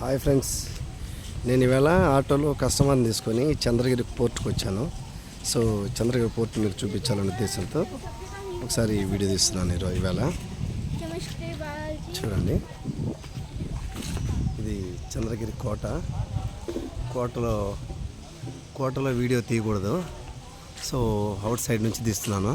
Hi friends. నేను ఈవేళ ఆటోలో కస్టమర్ని తీసుకొని చంద్రగిరి పోర్ట్కి వచ్చాను. సో చంద్రగిరి పోర్ట్ మీకు చూపించాలనే ఉద్దేశంతో ఒకసారి వీడియో తీస్తున్నాను ఈరో ఈవేళ కెమిస్ట్రీ బయాలజీ చూడండి. ఇది చంద్రగిరి కోట. కోటలో కోటలో వీడియో తీయకూడదు. సో అవుట్ సైడ్ నుంచి తీస్తున్నాను.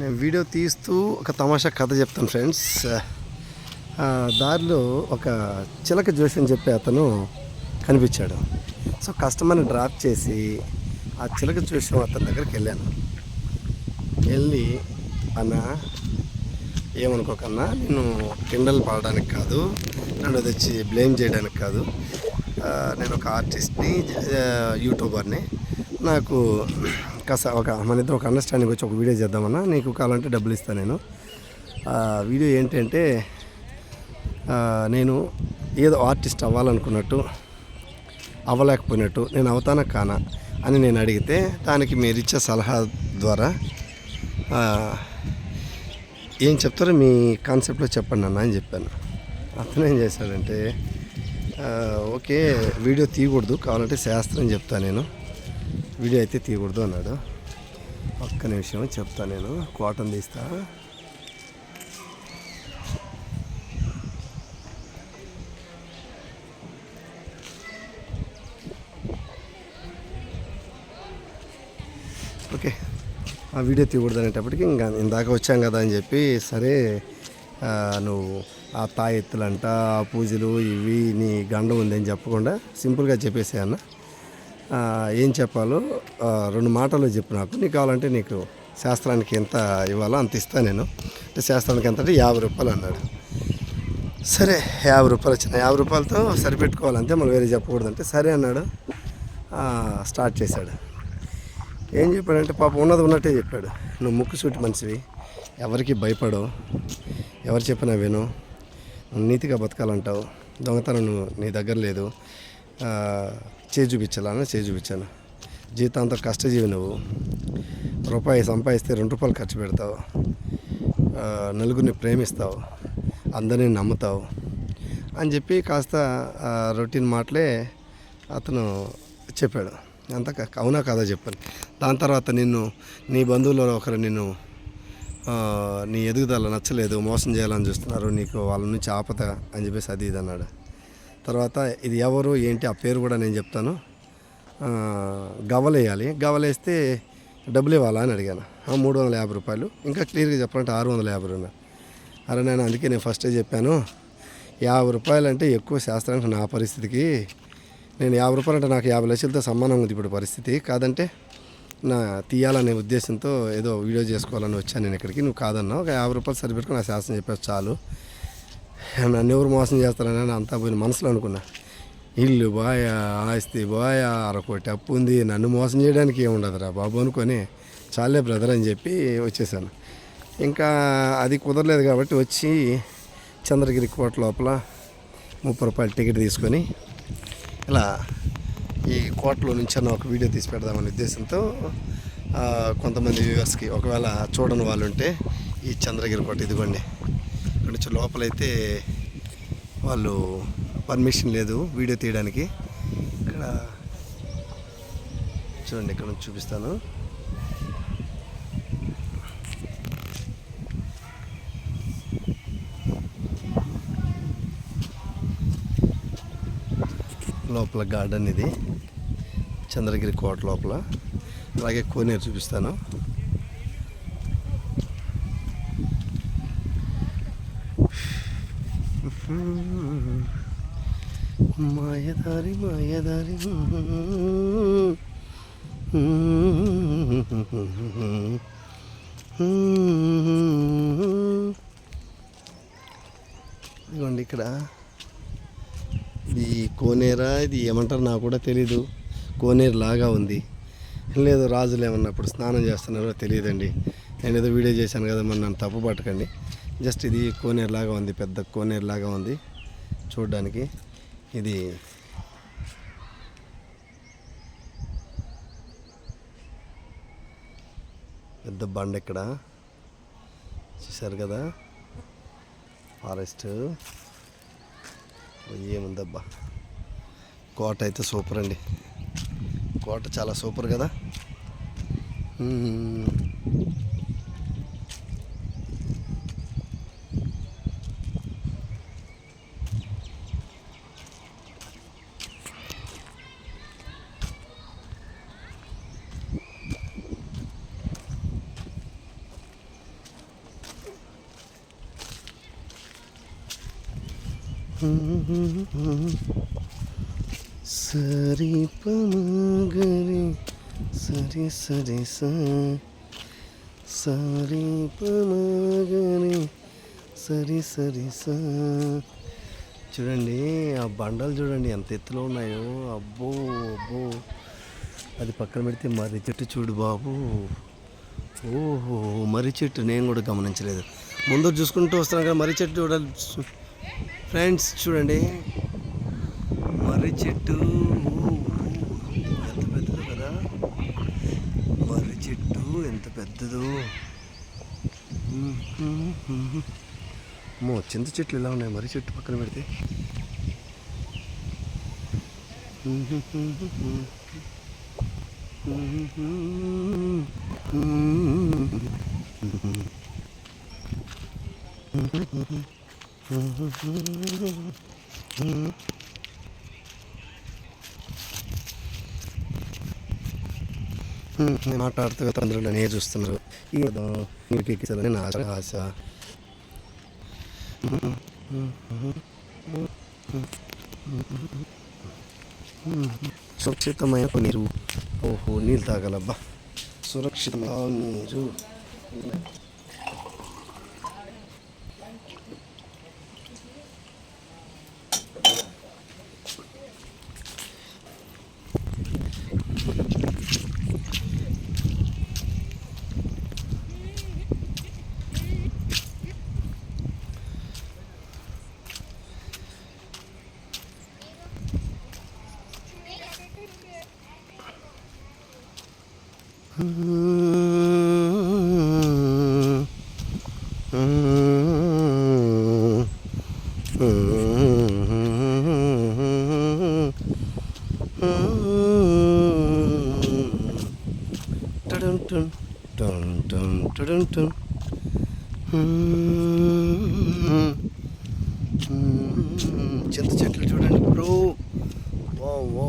నేను వీడియో తీస్తూ ఒక తమాషా కథ చెప్తాను ఫ్రెండ్స్. దారిలో ఒక చిలక జోషి అని చెప్పే అతను కనిపించాడు. సో కస్టమర్ని డ్రాప్ చేసి ఆ చిలక జోషం అతని దగ్గరికి వెళ్ళాను. వెళ్ళి అన్న ఏమనుకోకన్నా నేను కిండల్ పాడడానికి కాదు నన్ను తెచ్చి బ్లేమ్ చేయడానికి కాదు. నేను ఒక ఆర్టిస్ట్ని యూట్యూబర్ని నాకు కాస్త ఒక మన ఇద్దరు ఒక అండర్స్టాండింగ్ వచ్చి ఒక వీడియో చేద్దామన్నా నీకు కావాలంటే డబ్బులు ఇస్తాను నేను. వీడియో ఏంటంటే నేను ఏదో ఆర్టిస్ట్ అవ్వాలనుకున్నట్టు అవ్వలేకపోయినట్టు నేను అవుతానా కానా అని నేను అడిగితే దానికి మీరు ఇచ్చే సలహా ద్వారా ఏం చెప్తారో మీ కాన్సెప్ట్లో చెప్పండి అన్న అని చెప్పాను. అతను ఏం చేశాడంటే ఓకే వీడియో తీయకూడదు కావాలంటే శాస్త్రం చెప్తాను నేను. వీడియో అయితే తీయకూడదు అన్నాడు. ఒక్క నిమిషం చెప్తా నేను. కాటన్ తీస్తా. ఓకే. ఆ వీడియో తీయకూడదు అనేటప్పటికి ఇంకా ఇందాక వచ్చాం కదా అని చెప్పి సరే నువ్వు ఆ తాయెత్తులంట ఆ పూజలు ఇవి నీ గండం ఉందని చెప్పకుండా సింపుల్గా చెప్పేసే అన్న. ఏం చెప్పాలో రెండు మాటలు చెప్పు నాకు. నీకు కావాలంటే నీకు శాస్త్రానికి ఎంత ఇవ్వాలో అంత ఇస్తాను నేను. అంటే శాస్త్రానికి ఎంత అంటే యాభై రూపాయలు అన్నాడు. సరే యాభై రూపాయలు వచ్చిన యాభై రూపాయలతో సరిపెట్టుకోవాలంతే మనం వేరే చెప్పకూడదంటే. సరే అన్నాడు. స్టార్ట్ చేశాడు. ఏం చెప్పాడంటే పాప ఉన్నది ఉన్నట్టే చెప్పాడు. నువ్వు ముక్కు సూటి మనిషివి. ఎవరికి భయపడవు. ఎవరు చెప్పినా విను. నువ్వు నీతిగా బతకాలంటావు. దొంగతనం నువ్వు నీ దగ్గర లేదు. చేయి చూపించాలని చేయి చూపించాను జీతాంతం కష్టజీవి నువ్వు రూపాయి సంపాదిస్తే రెండు రూపాయలు ఖర్చు పెడతావు. నలుగురిని ప్రేమిస్తావు. అందరినీ నమ్ముతావు అని చెప్పి కాస్త రొటీన్ మాటలే అతను చెప్పాడు. అంత అవునా కాదా చెప్పాను దాని తర్వాత నిన్ను నీ బంధువులలో ఒకరు నిన్ను నీ ఎదుగుదల నచ్చలేదు మోసం చేయాలని చూస్తున్నారు నీకు వాళ్ళ నుంచి ఆపద అని చెప్పేసి అది ఇది అన్నాడు. తర్వాత ఇది ఎవరు ఏంటి ఆ పేరు కూడా నేను చెప్తాను. గవలేయాలి. గవలేస్తే డబ్బులు ఇవ్వాలా అని అడిగాను. "ఆ, మూడు వందల యాభై రూపాయలు. ఇంకా క్లియర్గా చెప్పాలంటే ఆరు వందల యాభై రూపాయలు అరే నేను అందుకే నేను ఫస్టే చెప్పాను. యాభై రూపాయలు అంటే ఎక్కువ శాస్త్రానికి నా పరిస్థితికి. నేను యాభై రూపాయలు అంటే నాకు యాభై లక్షలతో సమానం ఉంది ఇప్పుడు పరిస్థితి. కాదంటే నా తీయాలనే ఉద్దేశంతో ఏదో వీడియో చేసుకోవాలని వచ్చాను నేను ఇక్కడికి. నువ్వు కాదన్నావు. ఒక యాభై రూపాయలు సరిపెట్టుకుని నా శాస్త్రం చెప్పేసి చాలు. నన్ను ఎవరు మోసం చేస్తారని అంతా పోయిన మనసులో అనుకున్నా. ఇల్లు బాయ ఆస్తి బాయ అరకోటి అప్పు ఉంది నన్ను మోసం చేయడానికి ఏముండదురా బాబు అనుకొని చాలే బ్రదర్ అని చెప్పి వచ్చేసాను. ఇంకా అది కుదరలేదు కాబట్టి వచ్చి చంద్రగిరి కోట లోపల ముప్పై రూపాయల టికెట్ తీసుకొని ఇలా ఈ కోటలో నుంచి అన్న ఒక వీడియో తీసి పెడదామనే ఉద్దేశంతో కొంతమంది వ్యూవర్స్కి ఒకవేళ చూడని వాళ్ళు ఉంటే ఈ చంద్రగిరి కోట ఇదిగోండి. ఇక్కడ లోపలైతే వాళ్ళు పర్మిషన్ లేదు వీడియో తీయడానికి. ఇక్కడ చూడండి ఇక్కడ నుంచి చూపిస్తాను. లోపల గార్డెన్ ఇది. చంద్రగిరి కోట లోపల. అలాగే కోనేరు చూపిస్తాను. మాయదారి మాయదారి. ఇదిగోండి ఇక్కడ. ఇది కోనేరా ఇది ఏమంటారు నాకు కూడా తెలీదు. కోనేరు లాగా ఉంది. లేదు రాజులు ఏమన్నప్పుడు స్నానం చేస్తున్నారో తెలియదండి. నేను ఏదో వీడియో చేశాను కదా మరి నన్ను తప్పు పట్టకండి. జస్ట్ ఇది కోనేరు లాగా ఉంది పెద్ద కోనేరు లాగా ఉంది చూడడానికి. ఇది పెద్ద బండ ఇక్కడ. చూసారు కదా? ఫారెస్ట్. ఏముందబ్బా కోట అయితే సూపర్ అండి. కోట చాలా సూపర్ కదా? సరి పమగరి సరి సరి సరి పమగరి సరి సరి చూడండి ఆ బండలు చూడండి ఎంత ఎత్తులో ఉన్నాయో. అబ్బో అబ్బో. అది పక్కన పెడితే మర్రి చెట్టు చూడు బాబు. ఓహో మర్రి చెట్టు నేను కూడా గమనించలేదు. ముందు చూసుకుంటూ వస్తాను కదా మర్రి చెట్టు చూడాలి. ఫ్రెండ్స్ చూడండి. మర్రి చెట్టు. ఎంత పెద్దదో కదా. మర్రి చెట్టు ఎంత పెద్దదో. మో చింత చెట్లు ఇలా ఉన్నాయి? మర్రి చెట్టు పక్కన పెడితే. నేను మాట్లాడుతూ అందరూ నేను చూస్తున్నారు? ఈ మీకు ఎక్కించాలని నా ఆశ ఆశ. సురక్షితమైన నీరు. ఓహో నీళ్ళు తాగాలబ్బా. సురక్షితమైన నీరు. చింత చెట్లు చూడండి బ్రో. వా వా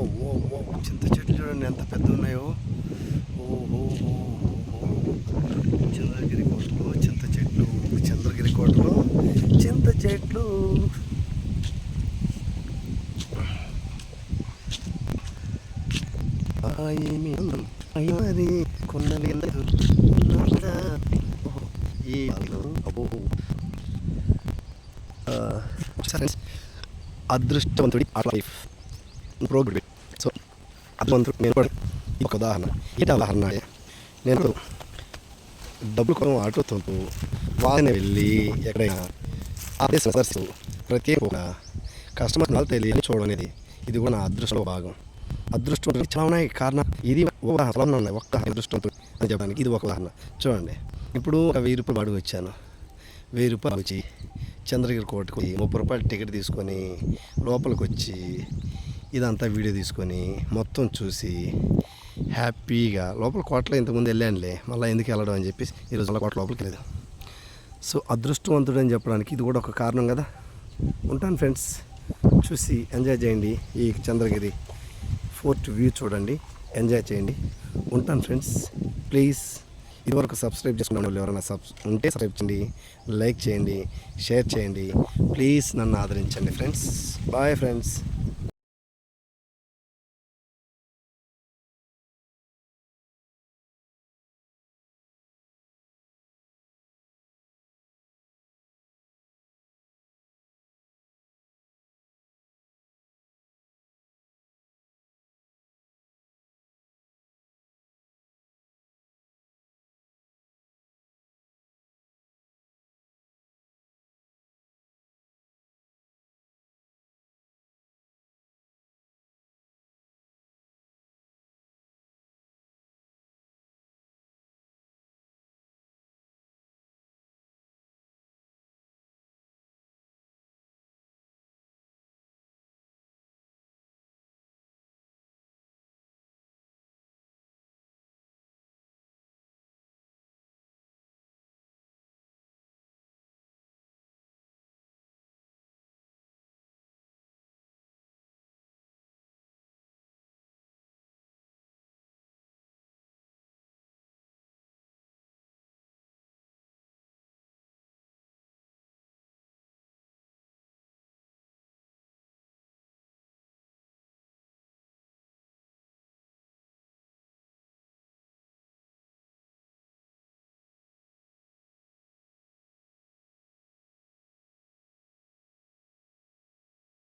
చింత చెట్లు చూడండి ఎంత పెద్ద ఉన్నాయో. చంద్రగిరి కోటలో చింత చెట్లు చంద్రగిరి కోటలో చింత చెట్లు. ఏమి ఈ అబ్బో. అదృష్టవంతుడి లైఫ్ ప్రోగ్రెడ్ సో అదృష్టవంతుడు నేను కూడా ఒక ఉదాహరణ. ఏంటి ఉదాహరణ. నేను డబ్బులు కోసం ఆటోతో వాళ్ళని వెళ్ళి ఎక్కడైనా అదే ప్రతి ఒక్క కస్టమర్ నాలు తెలియని చూడడం అనేది ఇది కూడా నా అదృష్టంలో భాగం. అదృష్టం చాలా ఉన్నాయి. కారణం ఇది ఒక ఉదాహరణ ఉన్నాయి. ఒక్క అదృష్టంతో అని చెప్పడానికి ఇది ఒక ఉదాహరణ చూడండి. ఇప్పుడు ఒక వెయ్యి రూపాయలు అడుగు వచ్చాను వెయ్యి రూపాయలు వచ్చి చంద్రగిరి కోటకు ముప్పై రూపాయలు టికెట్ తీసుకొని లోపలికి వచ్చి ఇదంతా వీడియో తీసుకొని మొత్తం చూసి హ్యాపీగా లోపల కోటలో ఇంతకుముందు వెళ్ళానులే మళ్ళీ ఎందుకు వెళ్ళడం అని చెప్పి ఈరోజు మళ్ళీ కోట లోపలికి లేదు సో అదృష్టవంతుడు అని చెప్పడానికి ఇది కూడా ఒక కారణం కదా. ఉంటాను ఫ్రెండ్స్ చూసి ఎంజాయ్ చేయండి ఈ చంద్రగిరి ఫోర్త్ వ్యూ చూడండి ఎంజాయ్ చేయండి. ఉంటాను ఫ్రెండ్స్ ప్లీజ్ ఇదివరకు సబ్స్క్రైబ్ చేసుకున్న వాళ్ళు ఎవరైనా సబ్ ఉంటే సబ్స్క్రైబ్ చేయండి లైక్ చేయండి షేర్ చేయండి. ప్లీజ్ నన్ను ఆదరించండి ఫ్రెండ్స్. Bye friends.